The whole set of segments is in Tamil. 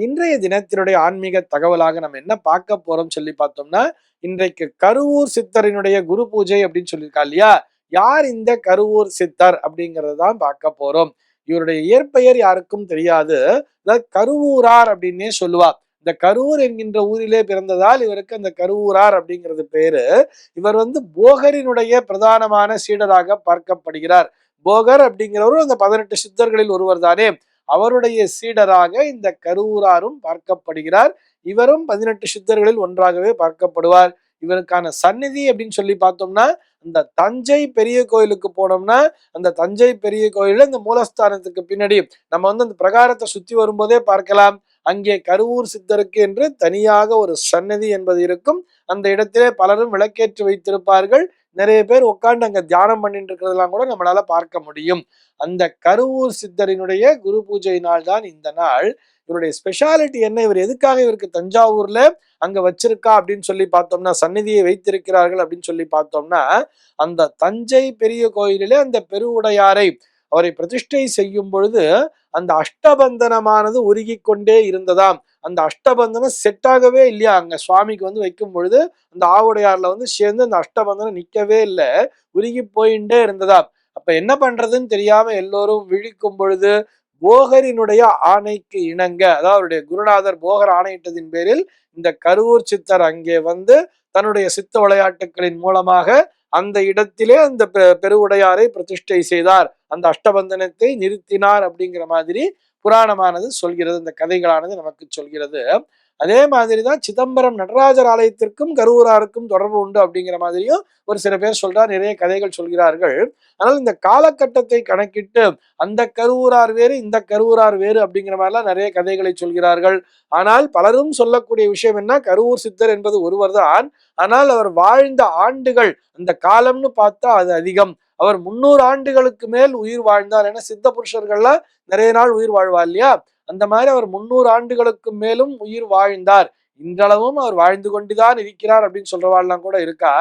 இன்றைய தினத்தினுடைய ஆன்மீக தகவலாக நம்ம என்ன பார்க்க போறோம் சொல்லி பார்த்தோம்னா இன்றைக்கு கருவூர் சித்தரினுடைய குரு பூஜை அப்படின்னு சொல்லியிருக்கா இல்லையா? யார் இந்த கருவூர் சித்தர் அப்படிங்கறத தான் பார்க்க போறோம். இவருடைய இயற்பெயர் யாருக்கும் தெரியாது. அதாவது கருவூரார் அப்படின்னே சொல்லுவா. இந்த கரூர் என்கின்ற ஊரிலே பிறந்ததால் இவருக்கு அந்த கருவூரார் அப்படிங்கிறது பேரு. இவர் வந்து போகரினுடைய பிரதானமான சீடராக பார்க்கப்படுகிறார். போகர் அப்படிங்கிறவரும் அந்த பதினெட்டு சித்தர்களில் ஒருவர் தானே அவருடைய சீடராக இந்த கருவூராரும் பார்க்கப்படுகிறார். இவரும் பதினெட்டு சித்தர்களில் ஒன்றாகவே பார்க்கப்படுவார். இவருக்கான சந்நிதி அப்படின்னு சொல்லி பார்த்தோம்னா அந்த தஞ்சை பெரிய கோயிலுக்கு போனோம்னா அந்த தஞ்சை பெரிய கோயிலில் இந்த மூலஸ்தானத்துக்கு பின்னாடி நம்ம வந்து அந்த பிரகாரத்தை சுத்தி வரும்போதே பார்க்கலாம். அங்கே கருவூர் சித்தருக்கு என்று தனியாக ஒரு சன்னதி என்பது இருக்கும். அந்த இடத்திலே பலரும் விளக்கேற்றி வைத்திருப்பார்கள். நிறைய பேர் உட்காந்து அங்க தியானம் பண்ணிட்டு இருக்கிறதெல்லாம் கூட நம்மளால பார்க்க முடியும். அந்த கருவூர் சித்தரினுடைய குரு பூஜை நாள் தான் இந்த நாள். இவருடைய ஸ்பெஷாலிட்டி என்ன? இவர் எதுக்காக இவருக்கு தஞ்சாவூர்ல அங்க வச்சிருக்கா அப்படின்னு சொல்லி பார்த்தோம்னா சந்நிதியை வைத்திருக்கிறார்கள் அப்படின்னு சொல்லி பார்த்தோம்னா அந்த தஞ்சை பெரிய கோயிலிலே அந்த பெருவுடையாரை அவரை பிரதிஷ்டை செய்யும் பொழுது அந்த அஷ்டபந்தனமானது உருகி கொண்டே இருந்ததாம். அந்த அஷ்டபந்தனம் செட் ஆகவே இல்லையா? அங்க சுவாமிக்கு வந்து வைக்கும் பொழுது அந்த ஆவுடையார்ல வந்து சேர்ந்து அந்த அஷ்டபந்தனம் நிக்கவே இல்லை. உருகி போயிட்டே இருந்ததாம். அப்ப என்ன பண்றதுன்னு தெரியாம எல்லோரும் விழிக்கும் பொழுது போகரினுடைய ஆணைக்கு இணங்க அதாவது அவருடைய குருநாதர் போகர் ஆணையிட்டதின் பேரில் இந்த கருவூர் சித்தர் அங்கே வந்து தன்னுடைய சித்த விளையாட்டுகளின் மூலமாக அந்த இடத்திலே அந்த பெருவுடையாரை பிரதிஷ்டை செய்தார். அந்த அஷ்டபந்தனத்தை நிறுத்தினார் அப்படிங்கிற மாதிரி புராணமானது சொல்கிறது இந்த கதைகளானது நமக்கு சொல்கிறது. அதே மாதிரி தான் சிதம்பரம் நடராஜர் ஆலயத்திற்கும் கருவூராருக்கும் தொடர்பு உண்டு அப்படிங்கிற மாதிரியும் ஒரு சில பேர் சொல்றார் நிறைய கதைகள் சொல்கிறார்கள். ஆனால் இந்த காலகட்டத்தை கணக்கிட்டு அந்த கருவூரார் வேறு இந்த கருவூரார் வேறு அப்படிங்கிற மாதிரிலாம் நிறைய கதைகளை சொல்கிறார்கள். ஆனால் பலரும் சொல்லக்கூடிய விஷயம் என்ன? கருவூர் சித்தர் என்பது ஒருவர் தான் ஆனால் அவர் வாழ்ந்த ஆண்டுகள் அந்த காலம்னு பார்த்தா அது அதிகம். அவர் முன்னூறு ஆண்டுகளுக்கு மேல் உயிர் வாழ்ந்தார் ஏன்னா சித்த புருஷர்கள்லாம் நிறைய நாள் உயிர் வாழ்வா இல்லையா? அந்த மாதிரி அவர் முன்னூறு ஆண்டுகளுக்கு மேலும் உயிர் வாழ்ந்தார். இன்றளவும் அவர் வாழ்ந்து கொண்டுதான் இருக்கிறார் அப்படின்னு சொல்றவாள்லாம் கூட இருக்கா?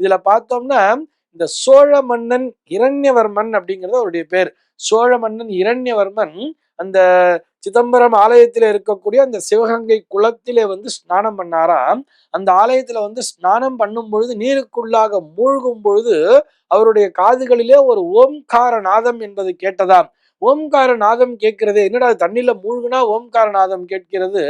இதுல பார்த்தோம்னா இந்த சோழ மன்னன் இரண்யவர்மன் அப்படிங்கிறது அவருடைய பேர். சோழ மன்னன் இரண்யவர்மன் அந்த சிதம்பரம் ஆலயத்தில் இருக்கக்கூடிய அந்த சிவகங்கை குளத்திலே வந்து ஸ்நானம் பண்ணாராம். அந்த ஆலயத்துல வந்து ஸ்நானம் பண்ணும் பொழுது நீருக்குள்ளாக மூழ்கும் பொழுது அவருடைய காதுகளிலே ஒரு ஓம்கார நாதம் என்பது கேட்டதாம். ஓம்கார நாதம் கேட்கிறது என்னடா தண்ணியில மூழ்குனா ஓம்கார நாதம் கேட்கிறது?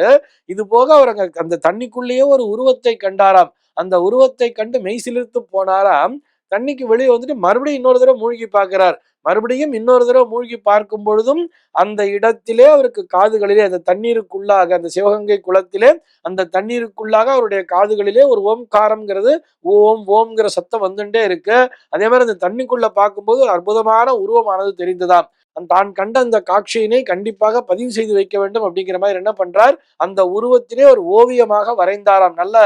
இது போக அவர் அங்க அந்த தண்ணிக்குள்ளேயே ஒரு உருவத்தை கண்டாராம். அந்த உருவத்தை கண்டு மெய் சிலிர்த்து போனாராம். தண்ணிக்கு வெளியே வந்துட்டு மறுபடியும் இன்னொரு தடவை மூழ்கி பார்க்கிறார். மறுபடியும் இன்னொரு தடவை மூழ்கி பார்க்கும் பொழுதும் அந்த இடத்திலே அவருக்கு காதுகளிலே அந்த தண்ணீருக்குள்ளாக அந்த சிவகங்கை குளத்திலே அந்த தண்ணீருக்குள்ளாக அவருடைய காதுகளிலே ஒரு ஓம்காரம்ங்கிறது ஓம் ஓம்ங்கிற சத்தம் வந்துட்டே இருக்கு. அதே மாதிரி அந்த தண்ணிக்குள்ள பார்க்கும்போது ஒரு அற்புதமான உருவமானது தெரிந்ததாம். தான் கண்ட அந்த காட்சியினை கண்டிப்பாக பதிவு செய்து வைக்க வேண்டும் அப்படிங்கிற மாதிரி என்ன பண்றார்? அந்த உருவத்திலே ஒரு ஓவியமாக வரைந்தாராம். நல்ல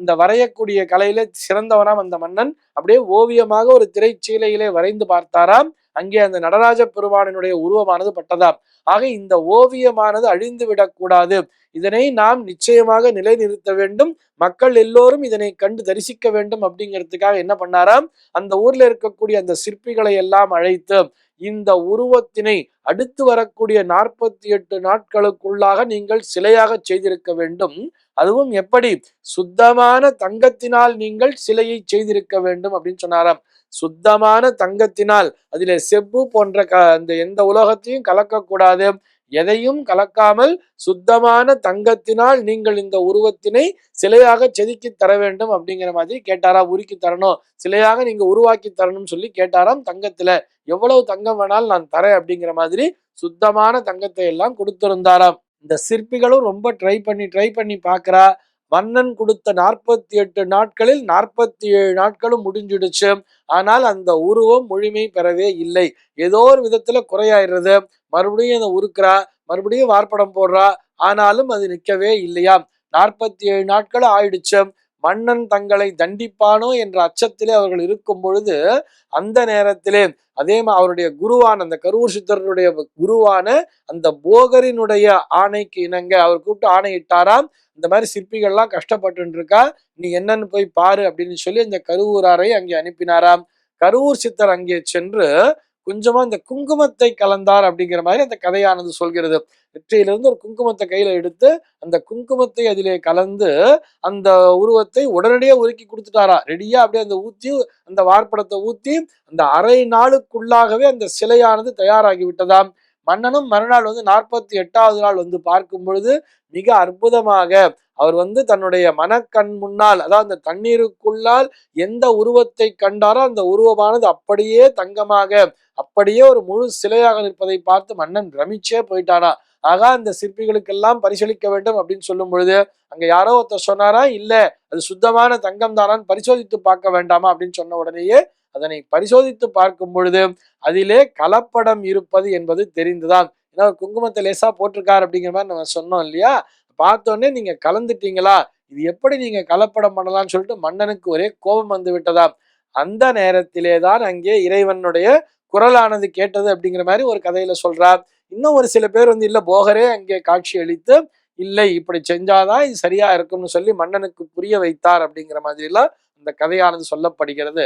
இந்த வரையக்கூடிய கலையில சிறந்தவனாம் அந்த மன்னன். அப்படியே ஓவியமாக ஒரு திரைச்சீலையிலே வரைந்து பார்த்தாராம். அங்கே அந்த நடராஜ பெருமானினுடைய உருவமானது பட்டதாம். ஆக இந்த ஓவியமானது அழிந்து விடக்கூடாது இதனை நாம் நிச்சயமாக நிலைநிறுத்த வேண்டும். மக்கள் எல்லோரும் இதனை கண்டு தரிசிக்க வேண்டும் அப்படிங்கிறதுக்காக என்ன பண்ணாராம்? அந்த ஊர்ல இருக்கக்கூடிய அந்த சிற்பிகளை எல்லாம் அழைத்து இந்த உருவத்தினை அடுத்து வரக்கூடிய நாற்பத்தி எட்டு நாட்களுக்குள்ளாக நீங்கள் சிலையாக செய்திருக்க வேண்டும். அதுவும் எப்படி? சுத்தமான தங்கத்தினால் நீங்கள் சிலையை செய்திருக்க வேண்டும் அப்படின்னு சொன்னாராம். சுத்தமான தங்கத்தினால் அதிலே செப்பு போன்ற க அந்த எந்த உலகத்தையும் கலக்கக்கூடாது. எதையும் கலக்காமல் சுத்தமான தங்கத்தினால் நீங்கள் இந்த உருவத்தினை சிலையாக செதுக்கி தர வேண்டும் அப்படிங்கிற மாதிரி கேட்டாரா? உருக்கி தரணும். சிலையாக நீங்க உருவாக்கி தரணும்னு சொல்லி கேட்டாராம் தங்கத்துல. எவ்வளவு தங்கம் வேணாலும் நான் தரேன் அப்படிங்கிற மாதிரி சுத்தமான தங்கத்தை எல்லாம் கொடுத்திருந்தாராம். இந்த சிற்பிகளும் ரொம்ப ட்ரை பண்ணி ட்ரை பண்ணி பாக்குறா மன்னன் கொடுத்த நாற்பத்தி எட்டு நாட்களில் நாற்பத்தி ஏழு நாட்களும் முடிஞ்சிடுச்சு. ஆனால் அந்த உருவம் முழுமை பெறவே இல்லை. ஏதோ ஒரு விதத்துல குறையாயிடுறது. மறுபடியும் அதை உருக்குறா மறுபடியும் வார்ப்படம் போடுறா ஆனாலும் அது நிற்கவே இல்லையா? நாற்பத்தி ஏழு நாட்கள் ஆயிடுச்சு. மன்னன் தங்களை தண்டிப்பானோ என்ற அச்சத்திலே அவர்கள் இருக்கும் பொழுது அந்த நேரத்திலே அதே அவருடைய குருவான அந்த கரூர் சித்தருடைய குருவான அந்த போகரினுடைய ஆணைக்கு இணங்க அவர் கூப்பிட்டு ஆணையிட்டாராம். இந்த மாதிரி சிற்பிகள்லாம் கஷ்டப்பட்டு இருக்கா நீ என்னன்னு போய் பாரு அப்படின்னு சொல்லி அந்த கருவூராரை அங்கே அனுப்பினாராம். கருவூர் சித்தர் அங்கே சென்று கொஞ்சமா இந்த குங்குமத்தை கலந்தார் அப்படிங்கிற மாதிரி அந்த கதையானது சொல்கிறது. நெற்றியிலிருந்து ஒரு குங்குமத்தை கையில எடுத்து அந்த குங்குமத்தை அதிலே கலந்து அந்த உருவத்தை உடனடியே உருக்கி கொடுத்துட்டாரா. ரெடியா அப்படியே அந்த ஊத்தி அந்த வார்ப்படத்தை ஊத்தி அந்த அரை நாளுக்குள்ளாகவே அந்த சிலையானது தயாராகி விட்டதாம். மன்னனும் மறுநாள் வந்து நாற்பத்தி எட்டாவது நாள் வந்து பார்க்கும் பொழுது மிக அற்புதமாக அவர் வந்து தன்னுடைய மனக்கண் முன்னால் அதாவது அந்த தண்ணீருக்குள்ளால் எந்த உருவத்தை கண்டாரோ அந்த உருவமானது அப்படியே தங்கமாக அப்படியே ஒரு முழு சிலையாக நிற்பதை பார்த்து மன்னன் ரமிச்சே போயிட்டானா. ஆகா அந்த சிற்பிகளுக்கெல்லாம் பரிசளிக்க வேண்டும் அப்படின்னு சொல்லும் பொழுது அங்க யாரோ ஒருத்தர் சொன்னாரா இல்ல அது சுத்தமான தங்கம் தானான்னு பரிசோதித்து பார்க்க வேண்டாமா? அப்படின்னு சொன்ன உடனேயே அதனை பரிசோதித்து பார்க்கும் பொழுது அதிலே கலப்படம் இருப்பது என்பது தெரிந்துதான். ஏன்னா ஒரு குங்குமத்தை லேசா போட்டிருக்காரு அப்படிங்கிற மாதிரி நம்ம சொன்னோம் இல்லையா? பார்த்தோன்னே நீங்க கலந்துட்டீங்களா? இது எப்படி நீங்க கலப்படம் பண்ணலாம்னு சொல்லிட்டு மன்னனுக்கு ஒரே கோபம் வந்து விட்டதாம் அந்த நேரத்திலே தான் அங்கே இறைவனுடைய குரலானது கேட்டது அப்படிங்கிற மாதிரி ஒரு கதையில சொல்றார். இன்னும் ஒரு சில பேர் வந்து இல்ல போகரே அங்கே காட்சி அளித்து இல்லை இப்படி செஞ்சாதான் இது சரியா இருக்கும்னு சொல்லி மன்னனுக்கு புரிய வைத்தார் அப்படிங்கிற மாதிரிலாம் அந்த இந்த கதையானது சொல்லப்படுகிறது.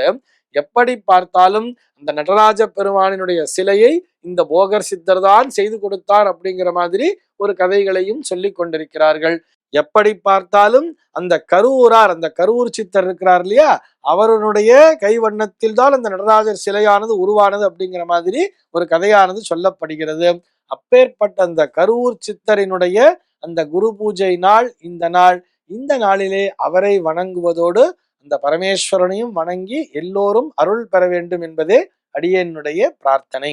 எப்படி பார்த்தாலும் அந்த நடராஜ பெருமானினுடைய சிலையை இந்த போகர் சித்தர் தான் செய்து கொடுத்தார் அப்படிங்கிற மாதிரி ஒரு கதைகளையும் சொல்லி கொண்டிருக்கிறார்கள். எப்படி பார்த்தாலும் அந்த கருவூரார் அந்த கருவூர் சித்தர் இருக்கிறார் இல்லையா? அவருடைய கைவண்ணத்தில் தான் அந்த நடராஜர் சிலையானது உருவானது அப்படிங்கிற மாதிரி ஒரு கதையானது சொல்லப்படுகிறது. அப்பேற்பட்ட அந்த கருவூர் சித்தரினுடைய அந்த குரு பூஜை நாள் இந்த நாள் இந்த நாளிலே அவரை வணங்குவதோடு அந்த பரமேஸ்வரனையும் வணங்கி எல்லோரும் அருள் பெற வேண்டும் என்பதே அடியனுடைய பிரார்த்தனை.